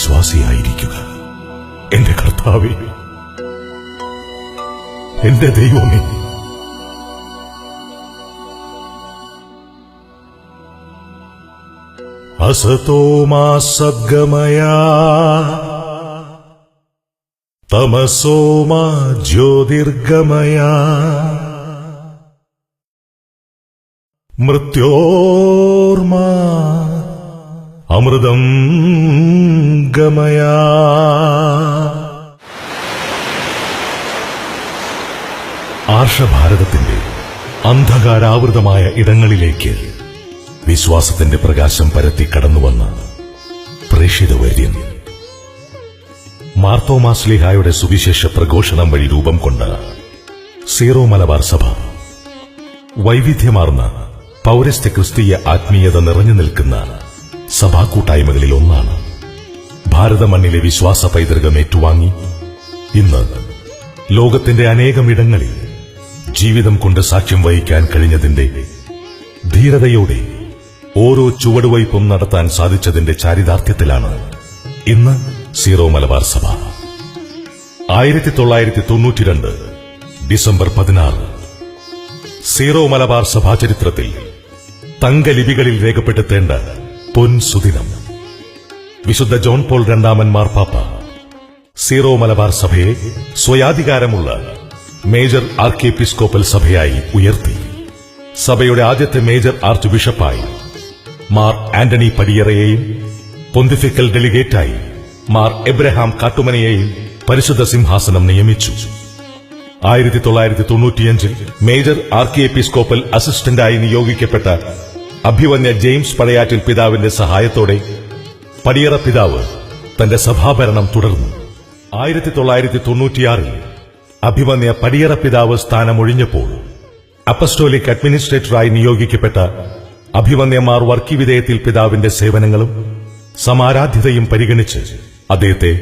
വിശ്വാസിയായിരിക്കുക. എന്റെ കർത്താവേ എന്റെ ദൈവമേ. അസതോ മാ സദ്ഗമയ. തമസോ മാ ജ്യോതിർഗമയ. മൃത്യോർമാ അമൃതം ഗമയ ആർഷഭാരതത്തിന്റെ അന്ധകാരാവൃതമായ ഇടങ്ങളിലേക്ക് വിശ്വാസത്തിന്റെ പ്രകാശം പരത്തി കടന്നുവന്ന പ്രേഷിതവര്യൻ മാർത്തോമാസ്ലിഹായുടെ സുവിശേഷ പ്രഘോഷണം വഴി രൂപം കൊണ്ട സീറോ മലബാർ സഭ വൈവിധ്യമാർന്ന പൗരസ്ത്യ ക്രിസ്തീയ ആത്മീയത നിറഞ്ഞു നിൽക്കുന്ന സഭാകൂട്ടായ്മകളിൽ ഒന്നാണ്. ഭാരത മണ്ണിലെ വിശ്വാസ പൈതൃകം ഏറ്റുവാങ്ങി ഇന്ന് ലോകത്തിന്റെ അനേകം ഇടങ്ങളിൽ ജീവിതം കൊണ്ട് സാക്ഷ്യം വഹിക്കാൻ കഴിഞ്ഞതിന്റെ ധീരതയോടെ ഓരോ ചുവടുവയ്പും നടത്താൻ സാധിച്ചതിന്റെ ചാരിതാർത്ഥ്യത്തിലാണ് ഇന്ന് സീറോ മലബാർ സഭ. ആയിരത്തി തൊള്ളായിരത്തി തൊണ്ണൂറ്റിരണ്ട് ഡിസംബർ പതിനാറ്. സീറോ മലബാർ സഭാ ചരിത്രത്തിൽ തങ്കലിപികളിൽ രേഖപ്പെടുത്തേണ്ട പൊൻ സുദിനം വിശുദ്ധ ജോൺ പോൾ രണ്ടാമൻ മാർപ്പാപ്പ സീറോ മലബാർ സഭയെ സ്വയാധികാരമുള്ള മേജർ ആർക്കിയെപ്പിസ്കോപ്പൽ സഭയായി ഉയർത്തി. സഭയുടെ ആദ്യത്തെ മേജർ ആർച്ച് ബിഷപ്പായി മാർ ആന്റണി പടിയറയെയും പൊന്തിഫിക്കൽ ഡെലിഗേറ്റായി മാർ എബ്രഹാം കാട്ടുമനയെയും പരിശുദ്ധ സിംഹാസനം നിയമിച്ചു. ആയിരത്തി തൊള്ളായിരത്തി തൊണ്ണൂറ്റിയഞ്ചിൽ മേജർ ആർക്കിയെപ്പിസ്കോപ്പൽ അസിസ്റ്റന്റായി നിയോഗിക്കപ്പെട്ട അഭിവന്യ ജെയിംസ് പടയാറ്റിൽ പിതാവിന്റെ സഹായത്തോടെ പടിയറ പിതാവ് തന്റെ സഭാഭരണം തുടർന്നു. ആയിരത്തി തൊള്ളായിരത്തി തൊണ്ണൂറ്റിയാറിൽ അഭിമന്യ പടിയറ പിതാവ് സ്ഥാനമൊഴിഞ്ഞപ്പോൾ അപ്പസ്റ്റോലിക് അഡ്മിനിസ്ട്രേറ്ററായി നിയോഗിക്കപ്പെട്ട അഭിമന്യമാർ വർക്കി വിധേയത്തിൽ പിതാവിന്റെ സേവനങ്ങളും സമാരാധ്യതയും പരിഗണിച്ച് അദ്ദേഹത്തെ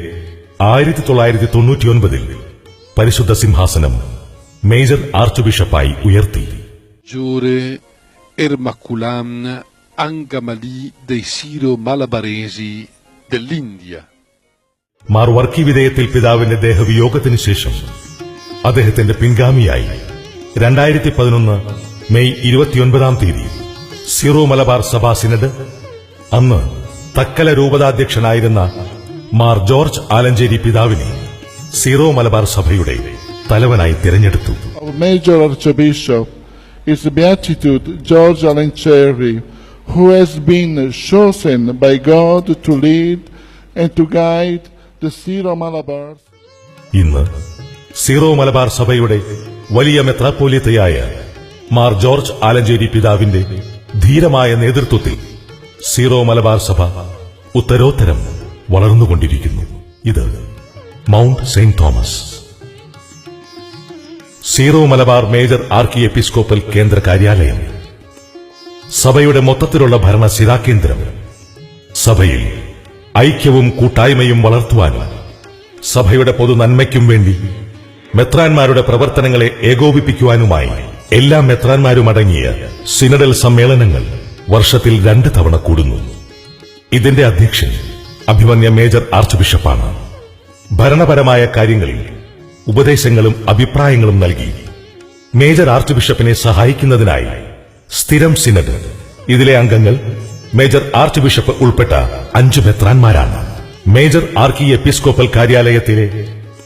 ആയിരത്തി തൊള്ളായിരത്തി തൊണ്ണൂറ്റിയൊൻപതിൽ പരിശുദ്ധ സിംഹാസനം മേജർ ആർച്ച് ബിഷപ്പായി ഉയർത്തി. Angamali dei Siro Malabaresi dell'India. Mar Varkey വിധേയത്തിൽ പിതാവിന്റെ ദേഹവിയോഗത്തിന് ശേഷം അദ്ദേഹത്തിന്റെ പിൻഗാമിയായി രണ്ടായിരത്തി പതിനൊന്ന് മെയ് ഇരുപത്തിയൊൻപതാം തീയതി സിറോ മലബാർ സഭാ സിനഡ് അന്ന് തക്കല രൂപതാധ്യക്ഷനായിരുന്ന മാർ ജോർജ് ആലഞ്ചേരി പിതാവിനെ സീറോ മലബാർ സഭയുടെ തലവനായി തിരഞ്ഞെടുത്തു major Beatitude George Alencherry, who has been chosen by God to lead and to guide the Syro Malabar. ഇന്ന് സീറോ മലബാർ സഭയുടെ വലിയ മെത്രാപ്പോലിത്തയായ മാർ ജോർജ് ആലഞ്ചേരി പിതാവിന്റെ ധീരമായ നേതൃത്വത്തിൽ സീറോ മലബാർ സഭ ഉത്തരോത്തരം വളർന്നുകൊണ്ടിരിക്കുന്നു ഇത് Mount Saint Thomas Syro Malabar major archiepiscopal കേന്ദ്ര കാര്യാലയം സഭയുടെ മൊത്തത്തിലുള്ള ഭരണ സ്ഥിരാകേന്ദ്രം സഭയിൽ ഐക്യവും കൂട്ടായ്മയും വളർത്തുവാനും സഭയുടെ പൊതു നന്മയ്ക്കും വേണ്ടി മെത്രാന്മാരുടെ പ്രവർത്തനങ്ങളെ ഏകോപിപ്പിക്കുവാനുമായി എല്ലാ മെത്രാന്മാരും അടങ്ങിയ സിനഡൽ സമ്മേളനങ്ങൾ വർഷത്തിൽ രണ്ട് തവണ കൂടുന്നു. ഇതിന്റെ അധ്യക്ഷൻ അഭിമന്യ മേജർ ആർച്ച് ബിഷപ്പാണ് ഭരണപരമായ കാര്യങ്ങളിൽ ഉപദേശങ്ങളും അഭിപ്രായങ്ങളും നൽകി മേജർ ആർച്ച് ബിഷപ്പിനെ സഹായിക്കുന്നതിനായി സ്ഥിരം സിനഡ്. ഇതിലെ അംഗങ്ങൾ മേജർ ആർച്ച് ബിഷപ്പ് ഉൾപ്പെട്ട അഞ്ച് മെത്രാന്മാരാണ്. മേജർ ആർക്കി എപ്പിസ്കോപ്പൽ കാര്യാലയത്തിലെ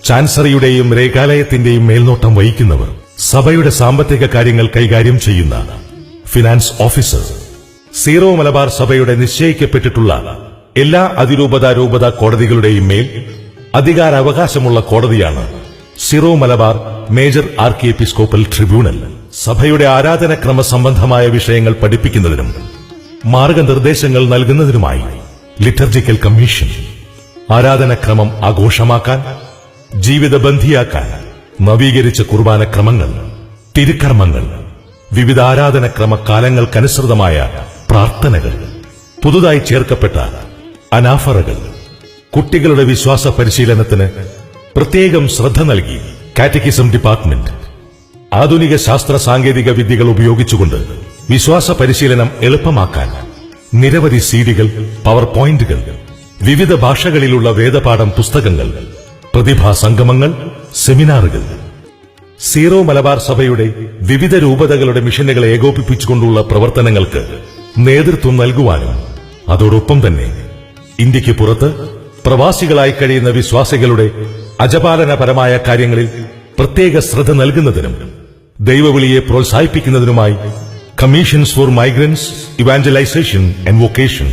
ചാൻസറിയുടെയും രേഖാലയത്തിന്റെയും മേൽനോട്ടം വഹിക്കുന്നവർ സഭയുടെ സാമ്പത്തിക കാര്യങ്ങൾ കൈകാര്യം ചെയ്യുന്ന ഫിനാൻസ് ഓഫീസർ. സീറോ മലബാർ സഭയുടെ നിശ്ചയിക്കപ്പെട്ടിട്ടുള്ള എല്ലാ അതിരൂപത രൂപത കോടതികളുടെയും മേൽ അധികാരാവകാശമുള്ള കോടതിയാണ് Syro Malabar major archiepiscopal tribunal. സഭയുടെ ആരാധനക്രമ സംബന്ധമായ വിഷയങ്ങൾ പഠിപ്പിക്കുന്നതിനും മാർഗനിർദ്ദേശങ്ങൾ നൽകുന്നതിനുമായി ലിറ്റർജിക്കൽ കമ്മീഷൻ ആരാധനക്രമം ആഘോഷമാക്കാൻ ജീവിതബന്ധിയാക്കാൻ നവീകരിച്ച കുർബാനക്രമങ്ങൾ തിരുക്കർമ്മങ്ങൾ വിവിധ ആരാധനക്രമ കാലങ്ങൾക്കനുസൃതമായ പ്രാർത്ഥനകൾ പുതുതായി ചേർക്കപ്പെട്ട അനാഫറകൾ കുട്ടികളുടെ വിശ്വാസ പരിശീലനത്തിന് പ്രത്യേകം ശ്രദ്ധ നൽകി കാറ്റക്കിസം ഡിപ്പാർട്ട്മെന്റ് ആധുനിക ശാസ്ത്ര സാങ്കേതിക വിദ്യകൾ ഉപയോഗിച്ചുകൊണ്ട് വിശ്വാസ പരിശീലനം എളുപ്പമാക്കാൻ നിരവധി സീഡികൾ പവർ പോയിന്റുകൾ വിവിധ ഭാഷകളിലുള്ള വേദപാഠം പുസ്തകങ്ങൾ പ്രതിഭാ സംഗമങ്ങൾ സെമിനാറുകൾ. സീറോ മലബാർ സഭയുടെ വിവിധ രൂപതകളുടെ മിഷനുകളെ ഏകോപിപ്പിച്ചുകൊണ്ടുള്ള പ്രവർത്തനങ്ങൾക്ക് നേതൃത്വം നൽകുവാനും അതോടൊപ്പം തന്നെ ഇന്ത്യയ്ക്ക് പുറത്ത് പ്രവാസികളായി കഴിയുന്ന വിശ്വാസികളുടെ അജപാലനപരമായ കാര്യങ്ങളിൽ പ്രത്യേക ശ്രദ്ധ നൽകുന്നതിനും ദൈവവിളിയെ പ്രോത്സാഹിപ്പിക്കുന്നതിനുമായി commissions for migrants evangelisation and vocation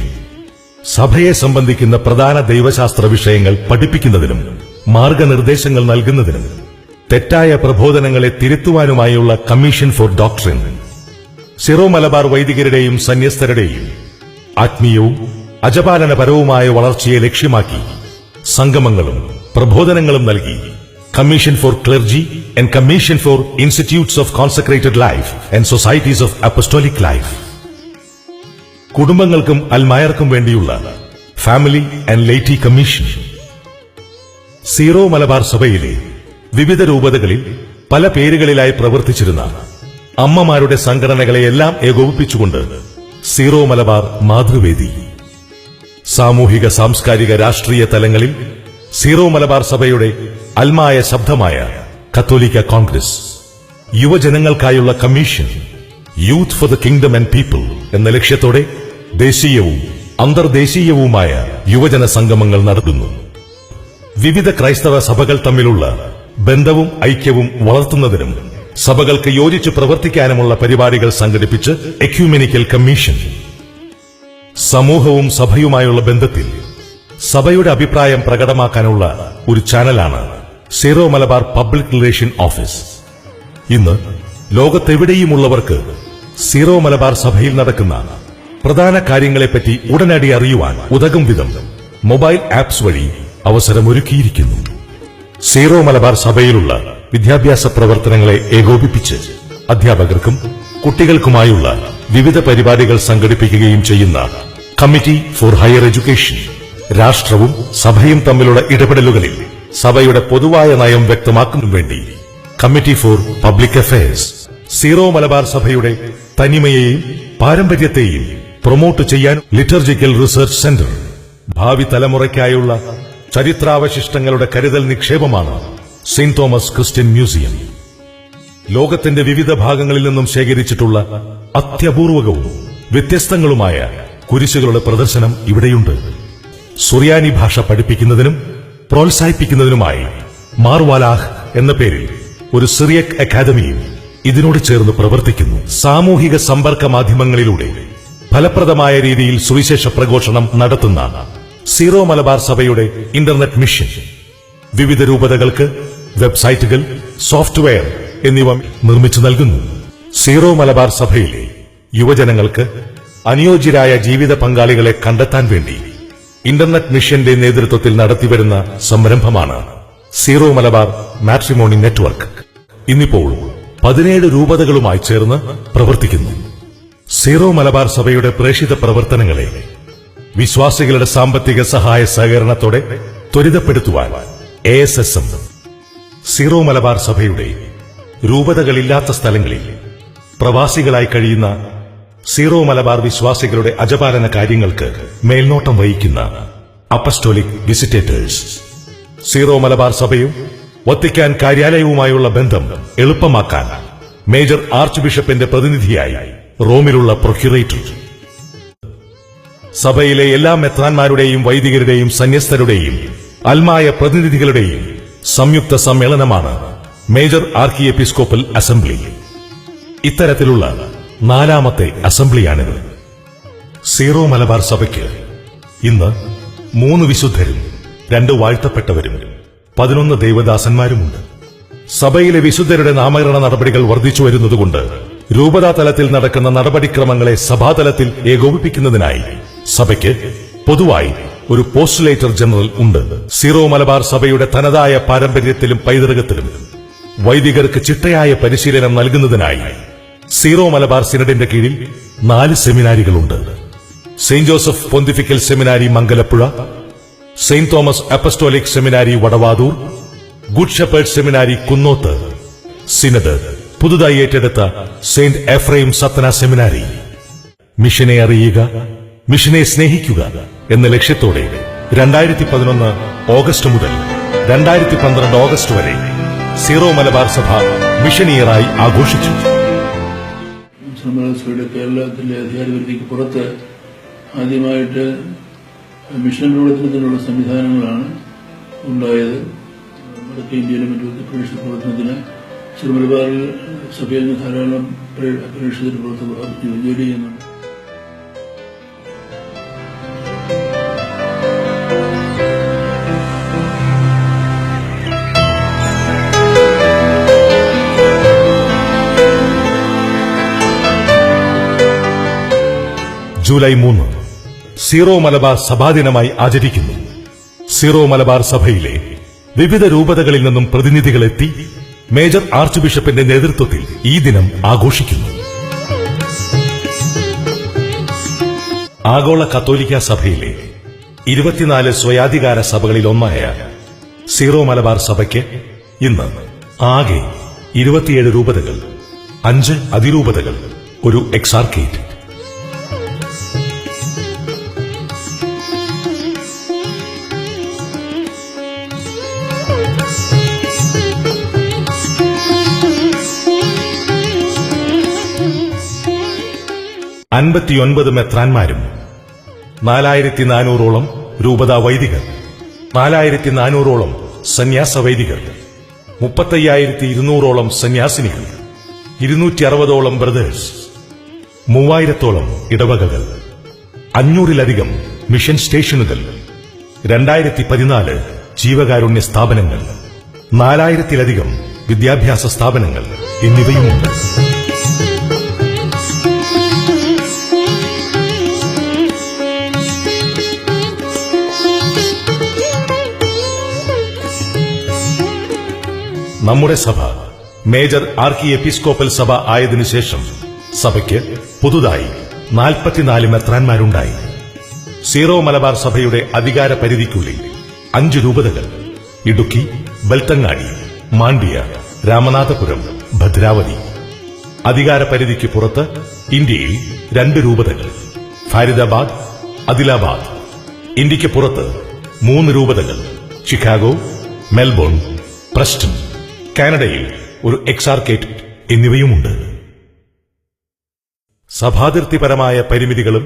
സഭയെ സംബന്ധിക്കുന്ന പ്രധാന ദൈവശാസ്ത്ര വിഷയങ്ങൾ പഠിപ്പിക്കുന്നതിനും മാർഗനിർദ്ദേശങ്ങൾ നൽകുന്നതിനും തെറ്റായ പ്രബോധനങ്ങളെ തിരുത്തുവാനുമായുള്ള commission for doctrine Syro Malabar വൈദികരുടെയും സന്യസ്തരുടെയും ആത്മീയവും അജപാലനപരവുമായ വളർച്ചയെ ലക്ഷ്യമാക്കി സംഗമങ്ങളും പ്രബോധനങ്ങളും നൽകി. Commission for clergy and commission for institutes of consecrated life and societies of apostolic life കുടുംബങ്ങൾക്കും അൽമായർക്കും വേണ്ടിയുള്ള family and laity commission Syro Malabar സഭയിലെ വിവിധ രൂപതകളിൽ പല പേരുകളിലായി പ്രവർത്തിച്ചിരുന്ന അമ്മമാരുടെ സംഘടനകളെയെല്ലാം ഏകോപിപ്പിച്ചുകൊണ്ട് സീറോ മലബാർ മാതൃവേദി. സാമൂഹിക സാംസ്കാരിക രാഷ്ട്രീയ തലങ്ങളിൽ സീറോ മലബാർ സഭയുടെ അൽമായ ശബ്ദമായ കത്തോലിക്ക Congress യുവജനങ്ങൾക്കായുള്ള commission youth for the kingdom and people എന്ന ലക്ഷ്യത്തോടെ ദേശീയവും അന്തർദേശീയവുമായ യുവജന സംഗമങ്ങൾ നടത്തുന്നു വിവിധ ക്രൈസ്തവ സഭകൾ തമ്മിലുള്ള ബന്ധവും ഐക്യവും വളർത്തുന്നതിനും സഭകൾക്ക് യോജിച്ച് പ്രവർത്തിക്കാനുമുള്ള പരിപാടികൾ സംഘടിപ്പിച്ച് എക്യൂമെനിക്കൽ കമ്മീഷൻ. സമൂഹവും സഭയുമായുള്ള ബന്ധത്തിൽ സഭയുടെ അഭിപ്രായം പ്രകടമാക്കാനുള്ള ഒരു ചാനലാണ് Syro Malabar public relation office. ഇന്ന് ലോകത്തെവിടെയുമുള്ളവർക്ക് സീറോ മലബാർ സഭയിൽ നടക്കുന്ന പ്രധാന കാര്യങ്ങളെപ്പറ്റി ഉടനടി അറിയുവാൻ ഉതകും വിധം മൊബൈൽ ആപ്സ് വഴി അവസരമൊരുക്കിയിരിക്കുന്നു. സീറോ മലബാർ സഭയിലുള്ള വിദ്യാഭ്യാസ പ്രവർത്തനങ്ങളെ ഏകോപിപ്പിച്ച് അധ്യാപകർക്കും കുട്ടികൾക്കുമായുള്ള വിവിധ പരിപാടികൾ സംഘടിപ്പിക്കുകയും ചെയ്യുന്ന കമ്മിറ്റി ഫോർ ഹയർ എഡ്യൂക്കേഷൻ രാഷ്ട്രവും സഭയും തമ്മിലുള്ള ഇടപെടലുകളിൽ സഭയുടെ പൊതുവായ നയം വ്യക്തമാക്കുന്നതിനു വേണ്ടി committee for public affairs Syro Malabar സഭയുടെ തനിമയെയും പാരമ്പര്യത്തെയും പ്രൊമോട്ട് ചെയ്യാൻ ലിറ്റർജിക്കൽ റിസർച്ച് സെന്റർ ഭാവി തലമുറയ്ക്കായുള്ള ചരിത്രാവശിഷ്ടങ്ങളുടെ കരുതൽ നിക്ഷേപമാണ് സെന്റ് തോമസ് ക്രിസ്ത്യൻ മ്യൂസിയം. ലോകത്തിന്റെ വിവിധ ഭാഗങ്ങളിൽ നിന്നും ശേഖരിച്ചിട്ടുള്ള അത്യപൂർവകവും വ്യത്യസ്തങ്ങളുമായ കുരിശുകളുടെ പ്രദർശനം ഇവിടെയുണ്ട്. സുറിയാനി ഭാഷ പഠിപ്പിക്കുന്നതിനും പ്രോത്സാഹിപ്പിക്കുന്നതിനുമായി മാർവാലാഹ് എന്ന പേരിൽ ഒരു സിറിയക് അക്കാദമിയും ഇതിനോട് ചേർന്ന് പ്രവർത്തിക്കുന്നു. സാമൂഹിക സമ്പർക്ക മാധ്യമങ്ങളിലൂടെ ഫലപ്രദമായ രീതിയിൽ സുവിശേഷ പ്രഘോഷണം നടത്തുന്ന സീറോ മലബാർ സഭയുടെ ഇന്റർനെറ്റ് മിഷൻ. വിവിധ രൂപതകൾക്ക് വെബ്സൈറ്റുകൾ സോഫ്റ്റ്വെയർ എന്നിവ നിർമ്മിച്ചു നൽകുന്നു. സീറോ മലബാർ സഭയിലെ യുവജനങ്ങൾക്ക് അനുയോജ്യരായ ജീവിത പങ്കാളികളെ കണ്ടെത്താൻ വേണ്ടി ഇന്റർനെറ്റ് മിഷന്റെ നേതൃത്വത്തിൽ നടത്തിവരുന്ന സംരംഭമാണ് സീറോ മലബാർ മാട്രിമോണി നെറ്റ്വർക്ക്. ഇന്നിപ്പോൾ പതിനേഴ് രൂപതകളുമായി ചേർന്ന് പ്രവർത്തിക്കുന്നു. സീറോ മലബാർ സഭയുടെ പ്രേഷിത പ്രവർത്തനങ്ങളെ വിശ്വാസികളുടെ സാമ്പത്തിക സഹായ സഹകരണത്തോടെ ത്വരിതപ്പെടുത്തുവാൻ A S S M Syro Malabar സഭയുടെ രൂപതകളില്ലാത്ത സ്ഥലങ്ങളിൽ പ്രവാസികളായി കഴിയുന്ന സീറോ മലബാർ വിശ്വാസികളുടെ അജപാലന കാര്യങ്ങൾക്ക് മേൽനോട്ടം വഹിക്കുന്ന അപ്പസ്റ്റോലിക് വിസിറ്റേറ്റേഴ്സ്. സീറോ മലബാർ സഭയും വത്തിക്കാൻ കാര്യാലയവുമായുള്ള ബന്ധം എളുപ്പമാക്കാൻ മേജർ ആർച്ച് ബിഷപ്പിന്റെ പ്രതിനിധിയായി റോമിലുള്ള പ്രൊക്യുറേറ്റർ. സഭയിലെ എല്ലാ മെത്രാന്മാരുടെയും വൈദികരുടെയും സന്യസ്തരുടെയും അൽമായ പ്രതിനിധികളുടെയും സംയുക്ത സമ്മേളനമാണ് മേജർ ആർക്കി എപ്പിസ്കോപ്പൽ അസംബ്ലി. ഇത്തരത്തിലുള്ള നാലാമത്തെ അസംബ്ലിയാണിത്. സീറോ മലബാർ സഭയ്ക്ക് ഇന്ന് മൂന്ന് വിശുദ്ധരും രണ്ട് വാഴ്ത്തപ്പെട്ടവരും പതിനൊന്ന് ദൈവദാസന്മാരുമുണ്ട്. സഭയിലെ വിശുദ്ധരുടെ നാമകരണ നടപടികൾ വർദ്ധിച്ചു വരുന്നതുകൊണ്ട് രൂപതാ തലത്തിൽ നടക്കുന്ന നടപടിക്രമങ്ങളെ സഭാതലത്തിൽ ഏകോപിപ്പിക്കുന്നതിനായി സഭയ്ക്ക് പൊതുവായി ഒരു പോസ്റ്റുലേറ്റർ ജനറൽ ഉണ്ട്. സീറോ മലബാർ സഭയുടെ തനതായ പാരമ്പര്യത്തിലും പൈതൃകത്തിലും വൈദികർക്ക് ചിട്ടയായ പരിശീലനം നൽകുന്നതിനായി സീറോ മലബാർ സിനഡിന്റെ കീഴിൽ നാല് സെമിനാരികളുണ്ട്. Saint Joseph pontifical seminary Mangalapuzha saint Thomas apostolic seminary Vadavathoor good shepherd seminary Kunnoth synod പുതുതായി ഏറ്റെടുത്ത സെയിന്റ് എഫ്രൈം സത്തന സെമിനാരി. മിഷനെ അറിയുക മിഷനെ സ്നേഹിക്കുക എന്ന ലക്ഷ്യത്തോടെ രണ്ടായിരത്തി പതിനൊന്ന് ഓഗസ്റ്റ് മുതൽ രണ്ടായിരത്തി പന്ത്രണ്ട് ഓഗസ്റ്റ് വരെ സീറോ മലബാർ സഭ മിഷൻ ഇയറായി ആഘോഷിച്ചു. സമരസഭയുടെ കേരളത്തിലെ അധികാരപരിധിക്ക് പുറത്ത് ആദ്യമായിട്ട് മിഷൻ പ്രവർത്തനത്തിനുള്ള സംവിധാനങ്ങളാണ് ഉണ്ടായത്. വടക്കേ ഇന്ത്യയിലെ മറ്റു പ്രവേശന പ്രവർത്തനത്തിന് ശ്രീമലബാറിൽ സഭയിൽ നിന്ന് ധാരാളം പ്രവേശനത്തിന് പുറത്ത് ജോലി ചെയ്യുന്നുണ്ട്. ജൂലൈ മൂന്ന് സീറോ മലബാർ സഭാദിനമായി ആചരിക്കുന്നു. സീറോ മലബാർ സഭയിലെ വിവിധ രൂപതകളിൽ നിന്നും പ്രതിനിധികളെത്തി മേജർ ആർച്ച് ബിഷപ്പിന്റെ നേതൃത്വത്തിൽ ഈ ദിനം ആഘോഷിക്കുന്നു. ആഗോള കത്തോലിക്ക സഭയിലെ ഇരുപത്തിനാല് സ്വയാധികാര സഭകളിൽ ഒന്നായ സീറോ മലബാർ സഭയ്ക്ക് ഇന്ന് ആകെ ഇരുപത്തിയേഴ് രൂപതകൾ അഞ്ച് അതിരൂപതകൾ ഒരു എക്സാർക്കേറ്റ്. അൻപത്തിയൊൻപത് മെത്രാന്മാരും നാലായിരത്തി നാനൂറോളം രൂപതാ വൈദികർ നാലായിരത്തി നാനൂറോളം സന്യാസ വൈദികർ മുപ്പത്തയ്യായിരത്തി ഇരുന്നൂറോളം സന്യാസിനികൾ ഇരുന്നൂറ്റി അറുപതോളം ബ്രദേഴ്സ് മൂവായിരത്തോളം ഇടവകകൾ അഞ്ഞൂറിലധികം മിഷൻ സ്റ്റേഷനുകൾ രണ്ടായിരത്തി പതിനാല് ജീവകാരുണ്യ സ്ഥാപനങ്ങൾ നാലായിരത്തിലധികം വിദ്യാഭ്യാസ സ്ഥാപനങ്ങൾ എന്നിവയുമുണ്ട്. നമ്മുടെ സഭ മേജർ ആർക്കി എപ്പിസ്കോപ്പൽ സഭ ആയതിനു ശേഷം സഭയ്ക്ക് പുതുതായി നാൽപ്പത്തിനാല് മെത്രാന്മാരുണ്ടായി. സീറോ മലബാർ സഭയുടെ അധികാര പരിധിക്കുള്ളിൽ അഞ്ച് രൂപതകൾ ഇടുക്കി ബൽത്തങ്ങാടി മാണ്ഡ്യ രാമനാഥപുരം ഭദ്രാവതി. അധികാര പരിധിക്ക് പുറത്ത് ഇന്ത്യയിൽ രണ്ട് രൂപതകൾ ഫാരിദാബാദ് അദിലാബാദ് ഇന്ത്യയ്ക്ക് പുറത്ത് മൂന്ന് രൂപതകൾ ചിക്കാഗോ മെൽബോൺ പ്രസ്റ്റൺ. കാനഡയിൽ ഒരു എക്സാർക്കേറ്റ് എന്നിവയുമുണ്ട്. സഭാതിർത്തിപരമായ പരിമിതികളും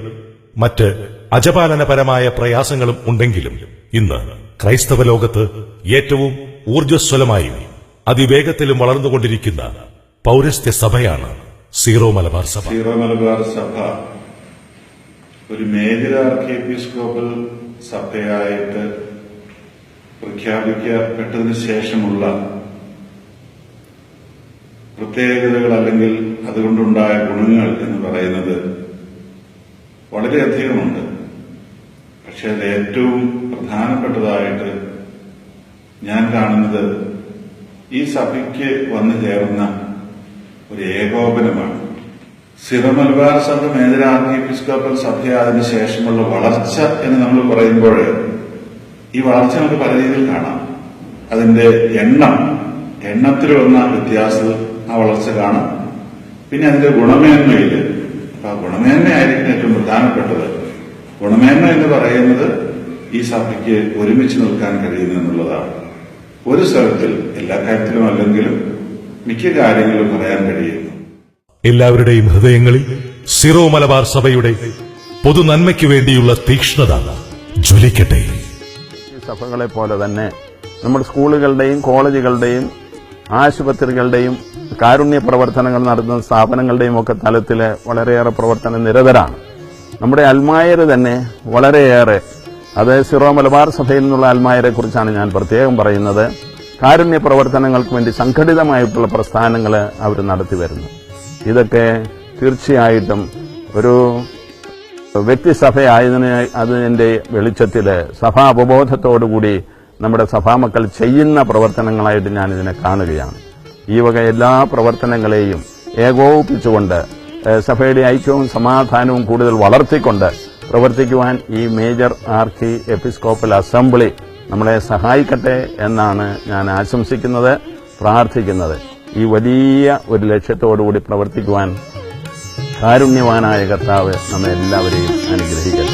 മറ്റ് അജപാലനപരമായ പ്രയാസങ്ങളും ഉണ്ടെങ്കിലും ഇന്ന് ക്രൈസ്തവ ലോകത്ത് ഏറ്റവും ഊർജസ്വലമായും അതിവേഗത്തിലും വളർന്നുകൊണ്ടിരിക്കുന്ന പൗരസ്ത്യ സഭയാണ് സീറോ മലബാർ സഭ. സീറോ മലബാർ സഭ ഒരു മേജർ ആർക്കിയോപ്പിസ്കോപ്പൽ സഭയായിട്ട് പ്രഖ്യാപിക്കപ്പെട്ടതിന് ശേഷമുള്ള പ്രത്യേകതകൾ അല്ലെങ്കിൽ അതുകൊണ്ടുണ്ടായ ഗുണങ്ങൾ എന്ന് പറയുന്നത് വളരെയധികമുണ്ട്. പക്ഷെ അത് ഏറ്റവും പ്രധാനപ്പെട്ടതായിട്ട് ഞാൻ കാണുന്നത് ഈ സഭയ്ക്ക് വന്നു ചേർന്ന ഒരു ഏകോപനമാണ്. സിറ മലബാർ സഭ മേജർ ആർക്കി എപ്പിസ്കോപ്പൽ സഭയായതിനു ശേഷമുള്ള വളർച്ച എന്ന് നമ്മൾ പറയുമ്പോൾ ഈ വളർച്ച നമുക്ക് പല രീതിയിൽ കാണാം. അതിന്റെ എണ്ണം എണ്ണത്തിൽ വന്ന വ്യത്യാസം ആ വളർച്ച കാണാം. പിന്നെ അതിന്റെ ഗുണമേന്മയിൽ ആ ഗുണമേന്മയായിരിക്കും ഏറ്റവും പ്രധാനപ്പെട്ടത്. ഗുണമേന്മ എന്ന് പറയുന്നത് ഈ സഭയ്ക്ക് ഒരുമിച്ച് നിൽക്കാൻ കഴിയുന്നു എന്നുള്ളതാണ്. ഒരു സ്ഥലത്തിൽ എല്ലാ കാര്യത്തിലും അല്ലെങ്കിലും മിക്ക കാര്യങ്ങളും പറയാൻ കഴിയുന്നു. എല്ലാവരുടെയും ഹൃദയങ്ങളിൽ സിറോ മലബാർ സഭയുടെ പൊതു നന്മയ്ക്ക് വേണ്ടിയുള്ള തീക്ഷ്ണത ജ്വലിക്കട്ടെ. ഈ സഭകളെ പോലെ തന്നെ നമ്മുടെ സ്കൂളുകളുടെയും കോളേജുകളുടെയും ആശുപത്രികളുടെയും കാരുണ്യ പ്രവർത്തനങ്ങൾ നടത്തുന്ന സ്ഥാപനങ്ങളുടെയും ഒക്കെ തലത്തിൽ വളരെയേറെ പ്രവർത്തന നിരതരാണ്. നമ്മുടെ അൽമായർ തന്നെ വളരെയേറെ അത് സിറോ മലബാർ സഭയിൽ നിന്നുള്ള അൽമായരെ കുറിച്ചാണ് ഞാൻ പ്രത്യേകം പറയുന്നത്. കാരുണ്യ പ്രവർത്തനങ്ങൾക്ക് വേണ്ടി സംഘടിതമായിട്ടുള്ള പ്രസ്ഥാനങ്ങൾ അവർ നടത്തി വരുന്നു. ഇതൊക്കെ തീർച്ചയായിട്ടും ഒരു വ്യക്തിസഭയായതിന് അതിന്റെ വെളിച്ചത്തിൽ സഭാ അവബോധത്തോടുകൂടി നമ്മുടെ സഭാമക്കൾ ചെയ്യുന്ന പ്രവർത്തനങ്ങളായിട്ട് ഞാൻ ഇതിനെ കാണുകയാണ്. ഈ വക എല്ലാ പ്രവർത്തനങ്ങളെയും ഏകോപിപ്പിച്ചുകൊണ്ട് സഭയുടെ ഐക്യവും സമാധാനവും കൂടുതൽ വളർത്തിക്കൊണ്ട് പ്രവർത്തിക്കുവാൻ ഈ മേജർ ആർക്കി എപ്പിസ്കോപ്പൽ അസംബ്ലി നമ്മളെ സഹായിക്കട്ടെ എന്നാണ് ഞാൻ ആശംസിക്കുന്നത് പ്രാർത്ഥിക്കുന്നത്. ഈ വലിയ ഒരു ലക്ഷ്യത്തോടുകൂടി പ്രവർത്തിക്കുവാൻ കാരുണ്യവാനായ കർത്താവ് നമ്മെ എല്ലാവരെയും അനുഗ്രഹിക്കട്ടെ.